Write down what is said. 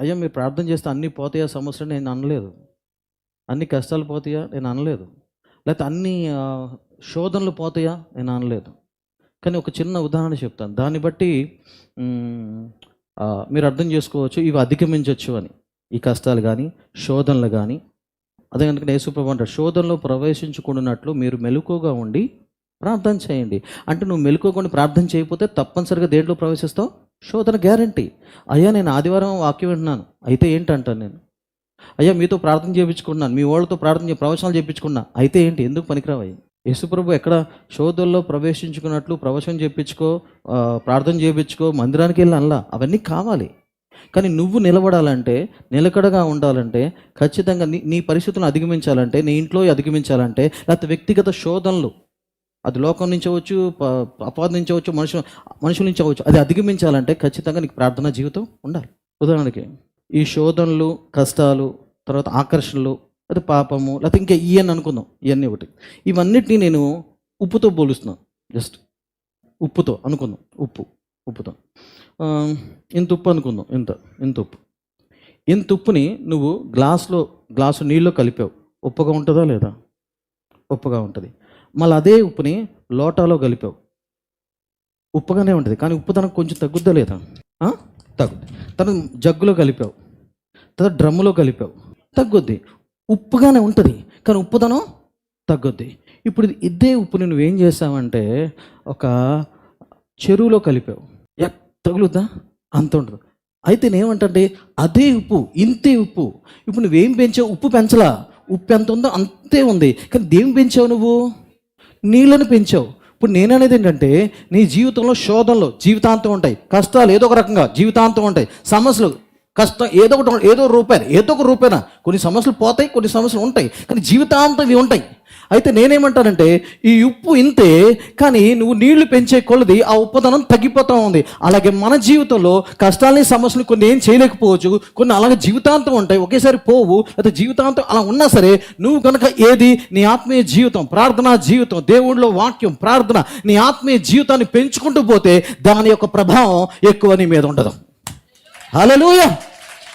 అయ్యా మీరు ప్రార్థన చేస్తే అన్నీ పోతాయా? సమస్యలు నేను అనలేదు. అన్ని కష్టాలు పోతాయా? నేను అనలేదు. లేకపోతే అన్ని శోధనలు పోతాయా? నేను అనలేదు. కానీ ఒక చిన్న ఉదాహరణ చెప్తాను. దాన్ని బట్టి మీరు అర్థం చేసుకోవచ్చు. ఇవి అధిగమించవచ్చు అని. ఈ కష్టాలు కానీ శోధనలు కానీ అదే కనుక యేసుప్రభు అంటారు శోధనలో ప్రవేశించుకున్నట్లు మీరు మెలకుగా ఉండి ప్రార్థన చేయండి. అంటే నువ్వు మెలకుగా ప్రార్థన చేయకపోతే తప్పనిసరిగా దేంట్లో ప్రవేశిస్తావు? శోధన గ్యారంటీ అయ్యా నేను ఆదివారం వాక్యం వింటున్నాను. అయితే ఏంటంటాను నేను? అయ్యా మీతో ప్రార్థన చేయించుకున్నాను మీ వాళ్ళతో ప్రార్థన ప్రవచనాలు చేయించుకున్నా అయితే ఏంటి? ఎందుకు పనికిరావయ్యా? యేసుప్రభు ఎక్కడ శోధనలో ప్రవేశించుకున్నట్లు ప్రవచనం చేయించుకో ప్రార్థన చేయించుకో మందిరానికి వెళ్ళి అనలా. అవన్నీ కావాలి. కానీ నువ్వు నిలబడాలంటే నిలకడగా ఉండాలంటే ఖచ్చితంగా నీ నీ పరిస్థితులను అధిగమించాలంటే నీ ఇంట్లో అధిగమించాలంటే లేకపోతే వ్యక్తిగత శోధనలు అది లోకం నుంచి అవ్వచ్చు అపవాదం నుంచి అవ్వచ్చు మనుషు మనుషుల నుంచి అవ్వచ్చు. అది అధిగమించాలంటే ఖచ్చితంగా నీకు ప్రార్థనా జీవితం ఉండాలి. ఉదాహరణకి ఈ శోధనలు కష్టాలు తర్వాత ఆకర్షణలు అది పాపము లేకపోతే ఇంకా ఇవన్నీ అనుకుందాం. ఇవన్నీ ఒకటి. ఇవన్నిటిని నేను ఉప్పుతో పోలుస్తున్నాను జస్ట్ ఉప్పుతో అనుకుందాం. ఉప్పు ఉప్పుతో. ఇంత ఉప్పు అనుకుందాం. ఇంత ఇంత ఉప్పు. ఇంత ఉప్పుని నువ్వు గ్లాస్లో గ్లాసు నీళ్ళు కలిపావు. ఉప్పుగా ఉంటుందా లేదా? ఉప్పుగా ఉంటుంది. మళ్ళీ అదే ఉప్పుని లోటాలో కలిపావు. ఉప్పుగానే ఉంటుంది. కానీ ఉప్పుదనం కొంచెం తగ్గుద్దా లేదా? తగ్గుద్ది. తర్వాత జగ్గులో కలిపావు. తర్వాత డ్రమ్ములో కలిపావు. తగ్గుద్ది. ఉప్పుగానే ఉంటుంది. కానీ ఉప్పుదనం తగ్గుద్ది. ఇప్పుడు ఇదే ఉప్పుని నువ్వేం చేసావంటే ఒక చెరువులో కలిపావు. ఎక్ తగులుద్దా? అంత ఉండదు. అయితే నేనేమంటే అదే ఉప్పు ఇంతే ఉప్పు. ఇప్పుడు నువ్వేం పెంచావు? ఉప్పు పెంచలా. ఉప్పు ఎంత ఉందో అంతే ఉంది. కానీ దేం పెంచావు నువ్వు? నీళ్ళని పెంచావు. ఇప్పుడు నేననేది ఏంటంటే నీ జీవితంలో శోధనలు జీవితాంతం ఉంటాయి. కష్టాలు ఏదో ఒక రకంగా జీవితాంతం ఉంటాయి. సమస్యలు కష్టం ఏదో ఒకటి ఏదో రూపాయి ఏదో ఒక రూపాయన. కొన్ని సమస్యలు పోతాయి కొన్ని సమస్యలు ఉంటాయి. కానీ జీవితాంతం ఇవి ఉంటాయి. అయితే నేనేమంటానంటే ఈ ఉప్పు ఇంతే కానీ నువ్వు నీళ్ళు పెంచే కొలది ఆ ఉప్పుదనం తగ్గిపోతూ ఉంది. అలాగే మన జీవితంలో కష్టాలని సమస్యలు కొన్ని ఏం చేయలేకపోవచ్చు. కొన్ని అలాగే జీవితాంతం ఉంటాయి. ఒకేసారి పోవు అయితే జీవితాంతం అలా ఉన్నా సరే నువ్వు కనుక ఏది నీ ఆత్మీయ జీవితం ప్రార్థనా జీవితం దేవుళ్ళలో వాక్యం ప్రార్థన నీ ఆత్మీయ జీవితాన్ని పెంచుకుంటూ పోతే దాని యొక్క ప్రభావం ఎక్కువ నీ మీద ఉండదు. హల్లెలూయా!